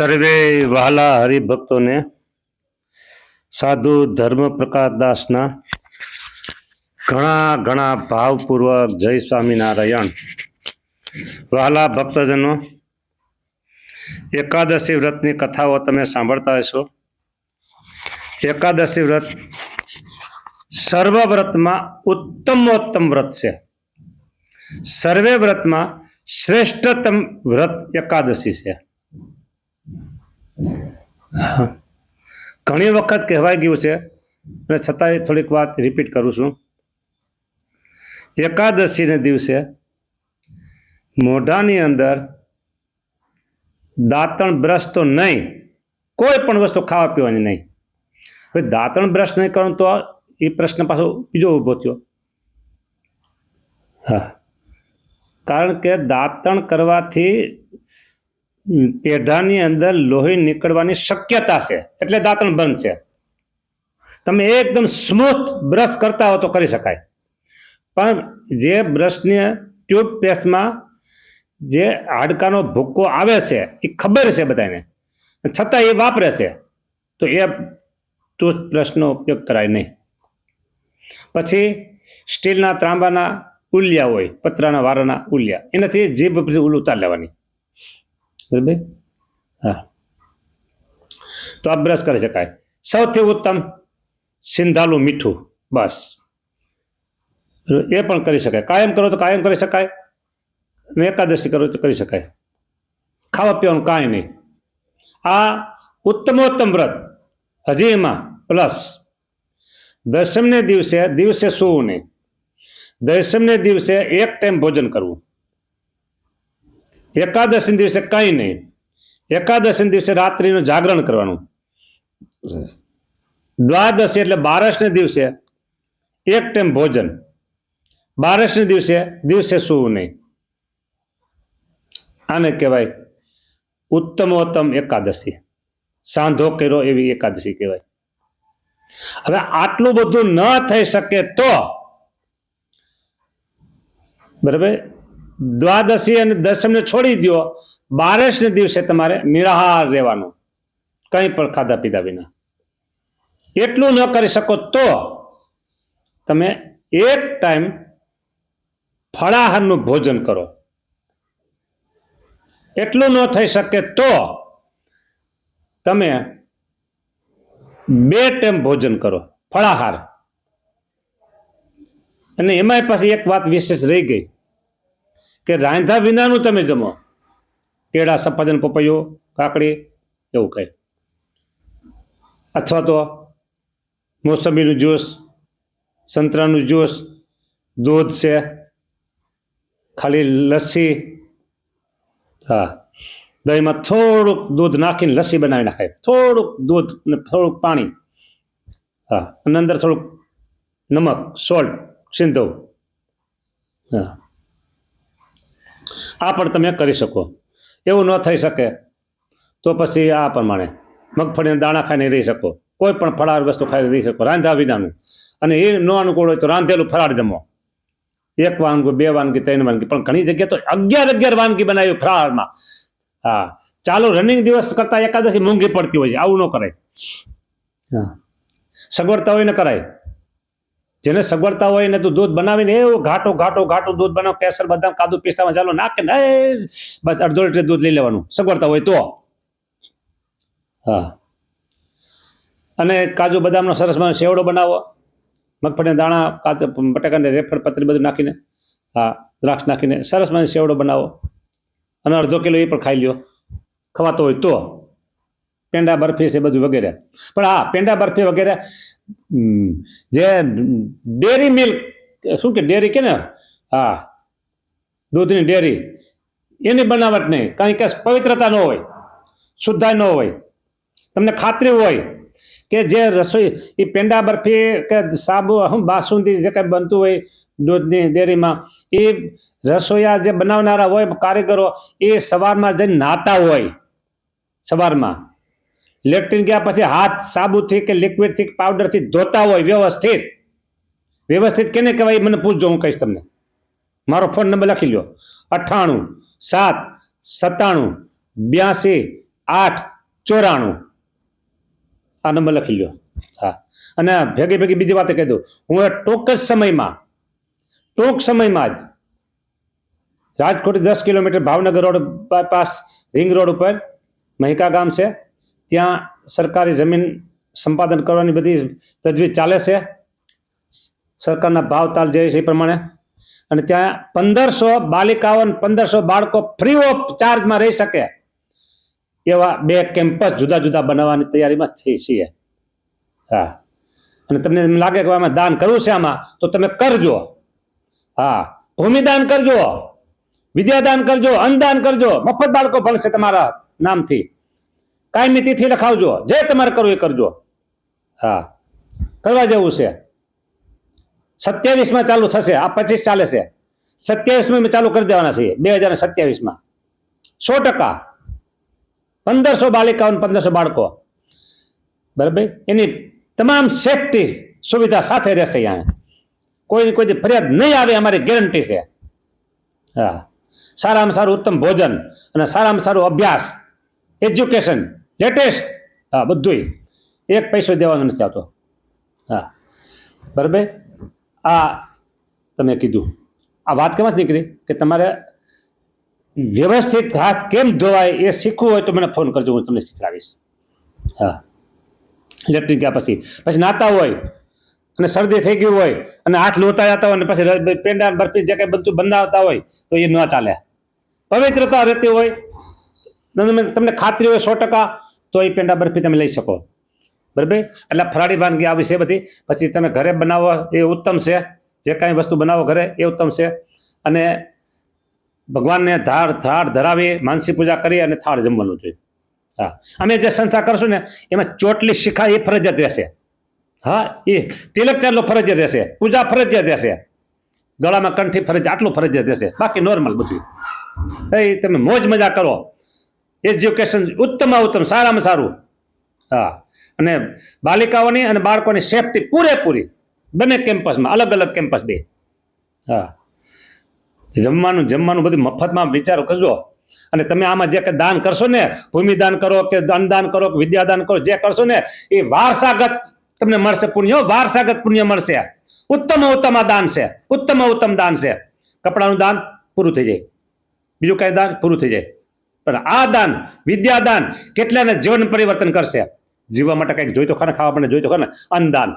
સર્વે વહાલા હરિભક્તોને સાધુ ધર્મ પ્રકાશદાસના ઘણા ઘણા ભાવપૂર્વક જય સ્વામિનારાયણ. વહાલા ભક્તજનો, એકાદશી વ્રતની કથાઓ તમે સાંભળતા હશો. એકાદશી વ્રત સર્વ વ્રતમાં ઉત્તમોત્તમ વ્રત છે. સર્વે વ્રતમાં શ્રેષ્ઠતમ વ્રત એકાદશી છે. ઘણી વખત કહેવાઈ ગયું છે, અને છતાંય થોડીક વાત રિપીટ કરું છું. એકાદશીને દિવસે મોઢાની અંદર દાંતણ બ્રશ તો નહીં, કોઈ પણ વસ્તુ ખાવા પીવાની નહીં. હવે દાંતણ બ્રશ નહીં કરો તો એ પ્રશ્ન પાછો બીજો ઊભો થયો. હા. કારણ કે દાંતણ કરવાથી પેઢાની અંદર લોહી નીકળવાની શક્યતા છે, એટલે દાંતણ બંધ છે. તમે એકદમ સ્મૂથ બ્રશ કરતા હો તો કરી શકાય. પણ જે બ્રશને ટ્યુથપેસ્ટમાં જે હાડકાનો ભૂક્કો આવે છે, એ ખબર છે બધાને. છતાં એ વાપરે છે. તો એ ટૂથબ્રશનો ઉપયોગ કરાય નહીં. પછી સ્ટીલના ત્રાંબાના ઉલિયા હોય, પતરાના વારાના ઉલિયા, એનાથી જીભ ઉલ ઉતાર લેવાની. બરાબર હા તો આ બ્રશ કરી શકાય. સૌથી ઉત્તમ સિંધાલું મીઠું. બસ. એ પણ કરી શકાય. કાયમ કરો તો કાયમ કરી શકાય. અને એકાદશી કરો તો કરી શકાય. ખાવા પીવાનું કાંઈ નહીં. આ ઉત્તમોત્તમ વ્રત. હજી એમાં. પ્લસ દસમને દિવસે દિવસે સૂવું નહીં. દસમને દિવસે એક ટાઈમ ભોજન કરવું. એકાદશી દિવસે કંઈ નહીં. એકાદશી દિવસે રાત્રિનું જાગરણ કરવાનું. દ્વાદશી એટલે બારસને દિવસે એક ટાઈમ ભોજન. બારસને દિવસે દિવસે સૂવું નહીં. આને કહેવાય ઉત્તમોત્તમ એકાદશી. સાંધો કર્યો એવી એકાદશી કહેવાય. હવે આટલું બધું ન થઈ શકે તો બરાબર? દ્વાદશી અને દશમને છોડી દો બારસને દિવસે તમારે નિરાહાર રહેવાનું. કંઈ પણ ખાધા પીધા વિના. એટલું ન કરી શકો તો તમે એક ટાઈમ ફળાહારનું ભોજન કરો. એટલું ન થઈ શકે તો તમે બે ટાઈમ ભોજન કરો. ફળાહાર. અને એમાંય પાછી એક વાત વિશેષ રહી ગઈ. કે રાંધા વિનાનું તમે જમો. કેળા, સફરજન, પપૈયો, કાકડી, એવું કંઈ. અથવા તો મોસંબીનું જ્યુસ, સંતરાનું જ્યુસ, દૂધ છે, ખાલી લસ્સી. હા, દહીંમાં થોડુંક દૂધ નાખીને લસ્સી બનાવી નાખાય. થોડુંક દૂધ અને થોડુંક પાણી. હા, અને અંદર થોડુંક નમક, સોલ્ટ, સિંધવ. હા. આ પણ તમે કરી શકો. એવું ન થઈ શકે, તો પછી આ પ્રમાણે મગફળીના દાણા ખાઈને રહી શકો. કોઈ પણ ફળાર વસ્તુ ખાઈને રહી શકો, રાંધા વિનાનું. અને એ ન અનુકૂળ હોય તો રાંધેલું ફરાળ જમો. એક વાનગી, બે વાનગી, ત્રણ વાનગી, પણ ઘણી જગ્યાએ તો અગિયાર અગિયાર વાનગી બનાવી ફરાળમાં. હા, ચાલો રનિંગ દિવસ કરતાં એકાદશી મોંઘી પડતી હોય આવું ન કરાય. હા. સગવડતા હોય ને કરાય. જેને સગવડતા હોય ને તો દૂધ બનાવીને એવું ઘાટો ઘાટો ઘાટો દૂધ બનાવ, કેસર, બદામ કાદુ પિસ્તામાં ચાલો નાખે ને બસ અડધો લીટર દૂધ લઈ લેવાનું. સગવડતા હોય તો. હા. અને કાજુ, બદામનો સરસ સેવડો બનાવો. મગફળીના દાણા, કાચ, બટાકાને રેફળ પતરી બધું નાખીને, હા, દ્રાક્ષ નાખીને સરસ મને સેવડો બનાવો. અને અડધો કિલો એ પણ ખાઈ લ્યો. ખવાતો હોય તો. પેંડા બરફી છે બધું વગેરે. પણ હા પેંડા બરફી વગેરે જે ડેરી મિલ્ક, શું કે ડેરી કે ને? હા, દૂધની ડેરી. એની બનાવટ નહીં, કારણ કે પવિત્રતા ન હોય શુદ્ધતા ન હોય. તમને ખાતરી હોય કે જે રસોઈ, એ પેંડા બરફી કે સાબુ બાસુંદી જે કંઈ બનતું હોય દૂધની ડેરીમાં, એ રસોઈયા જે બનાવનારા હોય, કારીગરો, એ સવારમાં જઈને નાતા હોય, સવારમાં. લેટ્રિન ગયા પછી હાથ સાબુથી કે લિક્વિડથી કે પાવડરથી ધોતા હોય વ્યવસ્થિત. વ્યવસ્થિત કેને કહેવાય? મને પૂછજો, હું કહીશ તમને. મારો ફોન નંબર લખી લો અઠ્ઠાણું, સાત, સત્તાણું, બ્યાસી, આઠ, ચોરાણું. આ નંબર લખી લ્યો. હા. અને ભેગી ભેગી બીજી વાત કહી દઉં. હું ટૂંક જ સમયમાં, ટૂંક સમયમાં જ રાજકોટ દસ kilometre Bhavnagar road bypass ring road ઉપર મહિકા ગામ છે. ત્યાં સરકારી જમીન સંપાદન કરવાની બધી તજવીજ ચાલે છે. સરકારના ભાવ તાલ જે છે એ પ્રમાણે. અને ત્યાં પંદરસો બાલિકાઓ પંદરસો બાળકો ફ્રી ઓફ ચાર્જમાં રહી શકે. એવા બે કેમ્પસ જુદા જુદા બનાવવાની તૈયારીમાં થઈ છીએ. હા. અને તમને એમ લાગે કે આમાં દાન કરવું છે આમાં, તો તમે કરજો. હા. ભૂમિદાન કરજો. વિદ્યાદાન કરજો. અન્નદાન કરજો. મફત બાળકો ભણશે તમારા નામથી. કાયમી તિથિ લખાવજો. જે તમારે કરવું એ કરજો. હા. કરવા જેવું છે. સત્યાવીસમાં ચાલુ થશે. આ પચીસ ચાલે છે. સત્યાવીસમાં ચાલુ કરી દેવાના છીએ બે હજાર સત્યાવીસમાં. સો ટકા. પંદરસો બાલિકાઓ પંદરસો બાળકો. બરાબર? એની તમામ સેફટી સુવિધા સાથે રહેશે અહીંયા. કોઈ કોઈ ફરિયાદ નહીં આવે, અમારી ગેરંટી છે. હા. સારામાં સારું ઉત્તમ ભોજન અને સારામાં સારું અભ્યાસ, એજ્યુકેશન લેટેસ્ટ હા, બધુંય. એક પૈસો દેવાનો નથી આવતો. હા. બરાબર? આ તમે કીધું. આ વાત કેમ નીકળી? કે તમારે વ્યવસ્થિત હાથ કેમ ધોવાય એ શીખવું હોય તો મને ફોન કરજો, હું તમને શીખડાવીશ. હા. ઇલેક્ટ્રિક ગયા પછી. પછી નાતા હોય અને શરદી થઈ ગયું હોય અને હાથ લોતા જતા હોય અને પછી પેંડા બરફી જે કંઈ બધું બનાવતા હોય તો એ ન ચાલે પવિત્રતા રહેતી હોય. તમને ખાતરી હોય સો ટકા. તો એ પેંડા બરફી તમે લઈ શકો. બરાબર? એટલે ફરાળી વાનગી આવી છે બધી. પછી તમે ઘરે બનાવો, એ ઉત્તમ છે. જે કાંઈ વસ્તુ બનાવો ઘરે, એ ઉત્તમ છે. અને ભગવાનને ધાર થાળ ધરાવી, માનસી પૂજા કરી અને થાળ જમવાનું જોઈએ. હા. અમે જે સંસ્થા કરશું ને, એમાં ચોટલી શિખા એ ફરજિયાત રહેશે. હા, એ તિલક ચાલો ફરજિયાત રહેશે. પૂજા ફરજિયાત રહેશે. ગળામાં કંઠી ફરજ આટલું ફરજિયાત રહેશે. બાકી નોર્મલ બધું. એ તમે મોજ મજા કરો. એજ્યુકેશન ઉત્તમમાં ઉત્તમ, સારામાં સારું. હા. અને બાલિકાઓની અને બાળકોની સેફટી પૂરેપૂરી. બંને કેમ્પસમાં અલગ અલગ કેમ્પસ બે. હા. જમવાનું જમવાનું બધું મફતમાં વિચારો કરજો અને તમે આમાં જે દાન કરશો ને, ભૂમિદાન કરો કે અન્નદાન કરો કે વિદ્યાદાન કરો, જે કરશો ને, એ વારસાગત તમને મળશે પુણ્ય વારસાગત પુણ્ય મળશે ઉત્તમ ઉત્તમ આ દાન છે. ઉત્તમ ઉત્તમ દાન છે. કપડાનું દાન પૂરું થઈ જાય. બીજું કઈ દાન પૂરું થઈ જાય. પણ આ દાન વિદ્યાદાન કેટલાને જીવન પરિવર્તન કરશે? જીવવા માટે કંઈક જોઈતો ખરા ખાવા માટે જોઈતો ખરા અન્નદાન,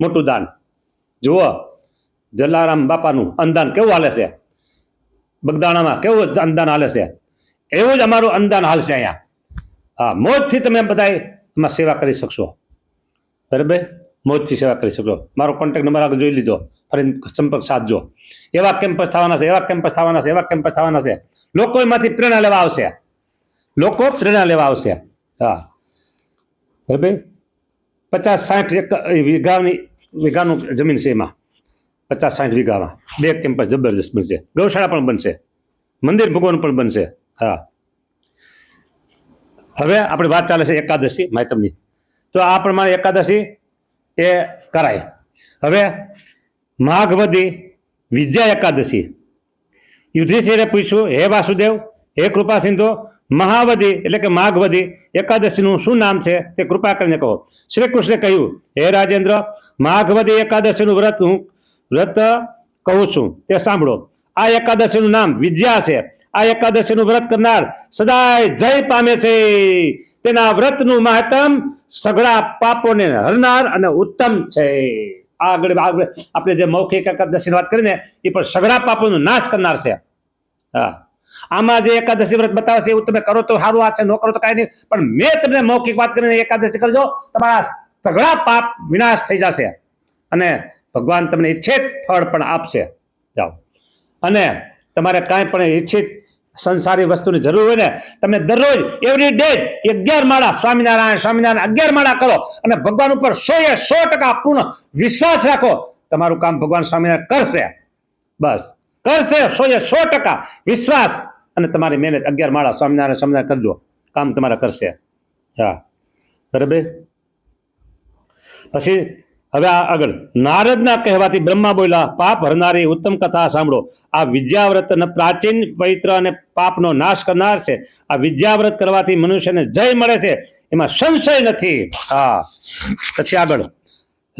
મોટું દાન. જુઓ, જલારામ બાપાનું અન્નદાન કેવું હાલે છે? બગદાણામાં કેવું અન્નદાન હાલે છે? એવું જ અમારું અન્નદાન હાલશે અહીંયા. હા, મોજથી તમે બધા એમાં સેવા કરી શકશો. બરાબર? મોજથી સેવા કરી શકશો. મારો કોન્ટેક્ટ નંબર આગળ જોઈ લીધો. ફરી સંપર્ક સાધજો. એવા કેમ્પસ થવાના છે, એવા કેમ્પસ થવાના છે, એવા કેમ્પસ થવાના છે. લોકો એમાંથી પ્રેરણા લેવા આવશે. લોકો પ્રેરણા લેવા આવશે. હા. બરાબર? પચાસ સાઠ એક વીઘાની, વીઘાનું જમીન છે એમાં. પચાસ સાઠ વીઘામાં. બે કેમ્પસ જબરદસ્ત બનશે. ગૌશાળા પણ બનશે. મંદિર ભગવાન પણ બનશે. હા. હવે આપણે વાત ચાલે છે એકાદશી માહિતમની તો આ પ્રમાણે એકાદશી એ કરાય. હવે માઘવદી વિજયા એકાદશી. યુધિષ્ઠિરે પૂછ્યું, હે વાસુદેવ, હે કૃપા સિંધુ મહાવદી એટલે કે માઘવધી એકાદશીનું શું નામ છે તે કૃપા કરીને કહો. શ્રી કૃષ્ણે કહ્યું, હે રાજેન્દ્ર માઘવધી એકાદશીનું વ્રત હું, વ્રત કહું છું. તે સાંભળો. આ એકાદશીનું નામ વિદ્યા છે. આ એકાદશીનું વ્રત કરનાર સદાય જય પામે છે. તેના વ્રતનું મહત્તમ સઘળા પાપોને હરનાર અને ઉત્તમ છે. આગળ આગળ, આપણે જે મૌખિક એકાદશીની વાત કરીને, એ પણ સઘળા પાપોનો નાશ કરનાર છે. હા. આમાં જે એકાદશી વ્રત બતાવે છે એવું તમે કરો તો સારું, આ છે, ન કરો તો કાંઈ નહીં. પણ મેં તમને મૌખિક વાત કરીને એકાદશી કરજો, તમારા સઘળા પાપ વિનાશ થઈ જશે. અને ભગવાન તમને ઈચ્છિત ફળ પણ આપશે. જાઓ. અને તમારે કાંઈ પણ ઈચ્છિત સંસારી વસ્તુની જરૂર હોય ને, તમે દરરોજ એવરી ડે અગિયાર માળા સ્વામિનારાયણ સ્વામિનારાયણ અગિયાર માળા કરો અને ભગવાન ઉપર સો એ સો ટકા પૂર્ણ વિશ્વાસ રાખો. તમારું કામ ભગવાન સ્વામિનારાયણ કરશે. બસ. કરશે સો એ સો ટકા વિશ્વાસ. અને તમારી મહેનત અગિયાર માળા સ્વામિનારાયણ સ્વામિનારાયણ કરજો. કામ તમારા કરશે. હા. બરાબર? પછી હવે આ આગળ. નારદના કહેવાથી બ્રહ્મા બોલ્યા, પાપ હરનારી ઉત્તમ કથા સાંભળો. આ વિદ્યાવ્રત પ્રાચીન પવિત્ર અને પાપનો નાશ કરનાર છે. આ વિદ્યાવ્રત કરવાથી મનુષ્યને જય મળે છે. એમાં સંશય નથી. હા. પછી આગળ.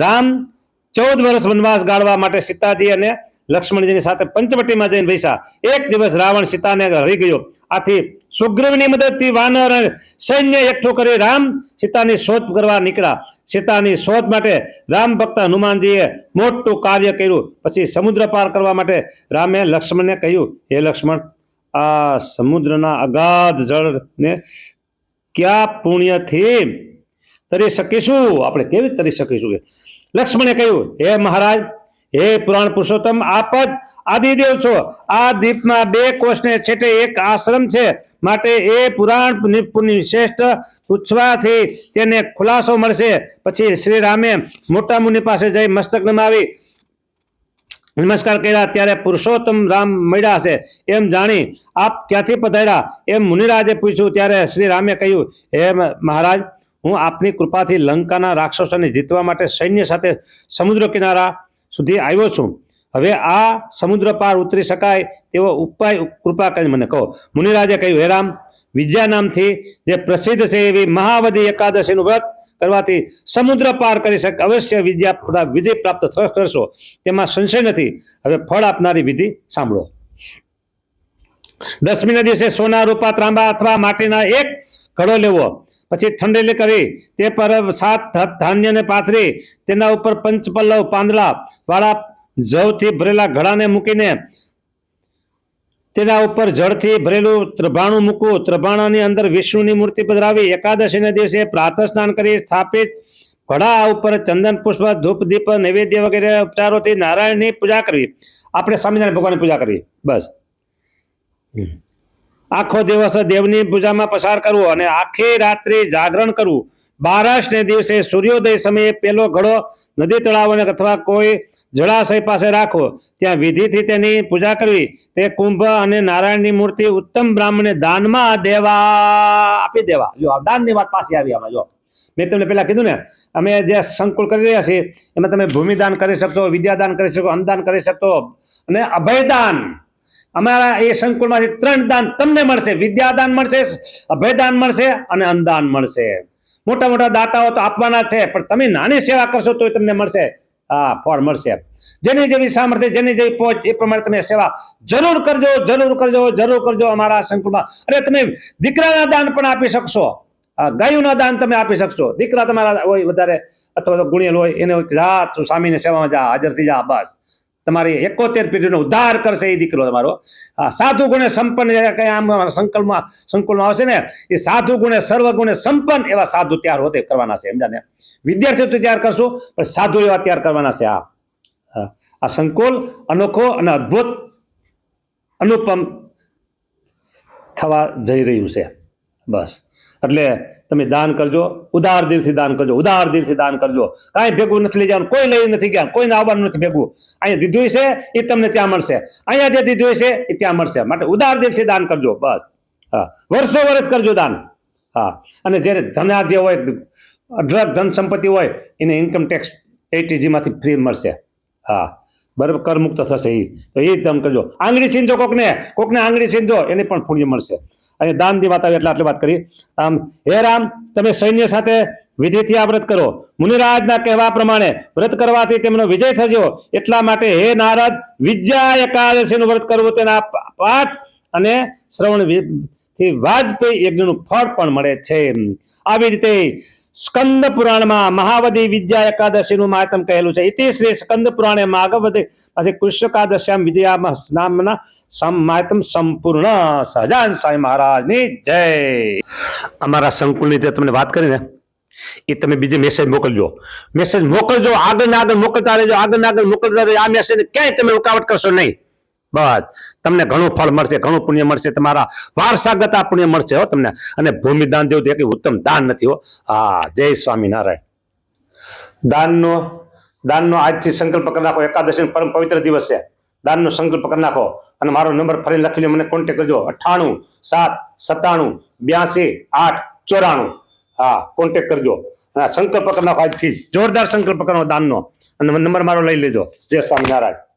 રામ ચૌદ વર્ષ વનવાસ ગાળવા માટે સીતાજી અને લક્ષ્મણજીની સાથે પંચવટીમાં જઈને બેસા એક દિવસ રાવણ સીતાને હરી ગયો. આથી સુગ્રીવની મદદથી વાનર સૈન્ય એકઠું કરી રામ સીતાની શોધ કરવા નીકળ્યા. સીતાની શોધ માટે રામ ભક્ત હનુમાનજીએ મોટું કાર્ય કર્યું. પછી સમુદ્ર પાર કરવા માટે રામે લક્ષ્મણને કહ્યું, હે લક્ષ્મણ, આ સમુદ્રના અગાધ જળને ક્યાં પુણ્યથી તરી શકીશું? આપણે કેવી તરી શકીશું? લક્ષ્મણે કહ્યું, હે મહારાજ હે પુરાણ પુરુષોત્તમ, આપ જ આદિદેવ છો. આ દીપમાં બે કોષને છેટે એક આશ્રમ છે. માટે એ પુરાણ શ્રેષ્ઠ પૂછવાથી તેને ખુલાસો મળશે. પછી શ્રી રામે મોટા મુનિ પાસે જઈ મસ્તક નમાવી. નમસ્કાર કર્યા. ત્યારે પુરુષોત્તમ રામ મળ્યા છે એમ જાણી આપ ક્યાંથી પધાર્યા? એમ મુનિરાજે પૂછ્યું. ત્યારે શ્રી રામે કહ્યું, હે મહારાજ, હું આપની કૃપાથી લંકાના રાક્ષસોને જીતવા માટે સૈન્ય સાથે સમુદ્ર કિનારા સુધી આવ્યો છું. હવે આ સમુદ્ર પાર ઉતરી શકાય તેવો ઉપાય, કૃપા કરીને મને કહો. મુનિરાજે કહ્યું, હે રામ, વિદ્યા નામથી જે પ્રસિદ્ધ છે એવી મહાવદી એકાદશીનું વ્રત કરવાથી સમુદ્ર પાર કરી શકે, અવશ્ય વિદ્યા વિધિ પ્રાપ્ત કરશો તેમાં સંશય નથી. હવે ફળ આપનારી વિધિ સાંભળો. દસમીના દિવસે સોના, રૂપા, ત્રાંબા અથવા માટીના એક ઘડો લેવો. પછી ઠંડેલી કરી, તે પર સાત ધાન્યને પાથરી, તેના ઉપર પંચપલ્લવ, પાંદડા, વાળા જવથી ભરેલા ઘડાને મૂકીને તેના ઉપર જળથી ભરેલું ત્રભાણું મૂકવું. ત્રભાણાની અંદર વિષ્ણુની મૂર્તિ પધરાવી. એકાદશીના દિવસે પ્રાતઃ સ્નાન કરી સ્થાપિત. ઘડા ઉપર ચંદન, પુષ્પ, ધૂપ, દીપ, નૈવેદ્ય વગેરે ઉપચારોથી નારાયણની પૂજા કરવી. આપણે સ્વામિનારાયણ ભગવાનની પૂજા કરવી. બસ. આખો દિવસ દેવની પૂજામાં પસાર કરવો અને આખી રાત્રિ જાગરણ કરવું. બારસને દિવસે સૂર્યોદય સમયે પેલો ઘડો નદી તળાવ અથવા કોઈ જળાશય પાસે રાખો ત્યાં વિધિથી તેની પૂજા કરવી. તે કુંભ અને નારાયણની મૂર્તિ ઉત્તમ બ્રાહ્મણે દાનમાં દેવા આપી દેવા. જો દાનની વાત પાસે આવી આમાં, જો. મેં તમને પહેલાં કીધું ને, અમે જે સંકુલ કરી રહ્યા છીએ, એમાં તમે ભૂમિદાન કરી શકશો, વિદ્યાદાન કરી શકો અન્નદાન કરી શકો અને અભયદાન. અમારા એ સંકુલમાંથી ત્રણ દાન તમને મળશે. વિદ્યાદાન મળશે, અભયદાન મળશે અને અન્નદાન મળશે. મોટા મોટા દાતાઓ તો આપવાના છે, પણ તમે નાની સેવા કરશો તો તમને મળશે. હા, ફળ મળશે. જેની જેવી સામર્થ્ય, જેની જેવી પહોંચ, એ પ્રમાણે તમે સેવા જરૂર કરજો જરૂર કરજો જરૂર કરજો અમારા સંકુલમાં. અરે, તમે દીકરાના દાન પણ આપી શકશો. ગાયુના દાન તમે આપી શકશો. દીકરા તમારા હોય વધારે અથવા તો ગુણિયલ હોય, એને હોય જા સ્વામીની સેવામાં જા, હાજર થઈ જા, બસ. તમારી એકોતેર પેઢીનો ઉદ્ધાર કરશે એ દીકરો તમારો. આ સાધુ ગુણે સંપન્ન કઈ આમ સંકલ્પમાં, સંકુલમાં આવશે ને, એ સાધુ ગુણે સર્વ ગુણે સંપન્ન એવા સાધુ તૈયાર હોતે કરવાના છે, સમજાને? વિદ્યાર્થીઓ તો તૈયાર કરશું, પણ સાધુ એવા તૈયાર કરવાના છે, આ. આ સંકુલ અનોખો અને અદ્ભુત અનુપમ થવા જઈ રહ્યું છે. બસ. એટલે તમે દાન કરજો, ઉદાર દિલથી દાન કરજો, ઉદાર દિલથી દાન કરજો. કાંઈ ભેગું નથી લઈ જવાનું, કોઈ લઈ નથી ગયા, કોઈને આવવાનું નથી ભેગું. અહીંયા દીધું છે એ તમને ત્યાં મળશે. અહીંયા જે દીધું છે એ ત્યાં મળશે. માટે ઉદાર દિલથી દાન કરજો, બસ. હા. વર્ષો વર્ષ કરજો દાન. હા. અને જ્યારે ધનાધ્ય હોય, અઢળક ધન સંપત્તિ હોય, એને ઇન્કમ ટેક્સ એટીજીમાંથી ફ્રી મળશે. હા. બરાબર, કરમુક્ત થશે એ તો એ તમે કરજો આંગળી છીનજો કોકને? કોકને આંગળી છીનજો એને પણ પુણ્ય મળશે. અને દાનની વાત આવે એટલે આટલી વાત કરી. આમ, હે રામ, તમે સૈન્ય સાથે વિધિથી આ વ્રત કરો. મુનિરાજના કહેવા પ્રમાણે વ્રત કરવાથી તેમનો વિજય થજો. એટલા માટે હે નારદ વિદ્યા એકાદશીનું વ્રત કરવું તેના પાઠ અને શ્રવણથી વાજપેયી યજ્ઞનું ફળ પણ મળે છે. આવી રીતે સ્કંદ પુરાણમાં મહાવદી વિદ્યા એકાદશીનું મહાત્મ કહેલું છે. ઇતિ શ્રી સ્કંદ પુરાણે માગવદે પછી કૃષ્ણકાદશ્યામ વિદ્યા નામના મહાત્મ સંપૂર્ણ. સહજાન સાંઈ મહારાજની જય. અમારા સંકુલની જે તમને વાત કરીને એ તમે બીજે મેસેજ મોકલજો. મેસેજ મોકલજો આગળ ને આગળ મોકલતા રહેજો આગળ ને આગળ મોકલતા રહેજો. આ મેસેજ ક્યાંય તમે રૂકાવટ કરશો નહીં. બસ. તમને ઘણું ફળ મળશે, ઘણું પુણ્ય મળશે, તમારા વારસાગત આ પુણ્ય મળશે હો તમને. અને ભૂમિદાન જેવું એક ઉત્તમ દાન નથી હો. હા, જય સ્વામિનારાયણ. દાનનો દાનનો આજથી સંકલ્પ કરી નાખો એકાદશી પરમ પવિત્ર દિવસ છે. દાનનો સંકલ્પ કરી નાખો. અને મારો નંબર ફરી લખીને મને કોન્ટેક કરજો. અઠ્ઠાણું, સાત, સત્તાણું, બ્યાસી, આઠ, ચોરાણું. હા કોન્ટેક કરજો. સંકલ્પ કરી નાખો આજથી જોરદાર સંકલ્પ કરવાનો દાનનો. અને નંબર મારો લઈ લેજો. જય સ્વામિનારાયણ.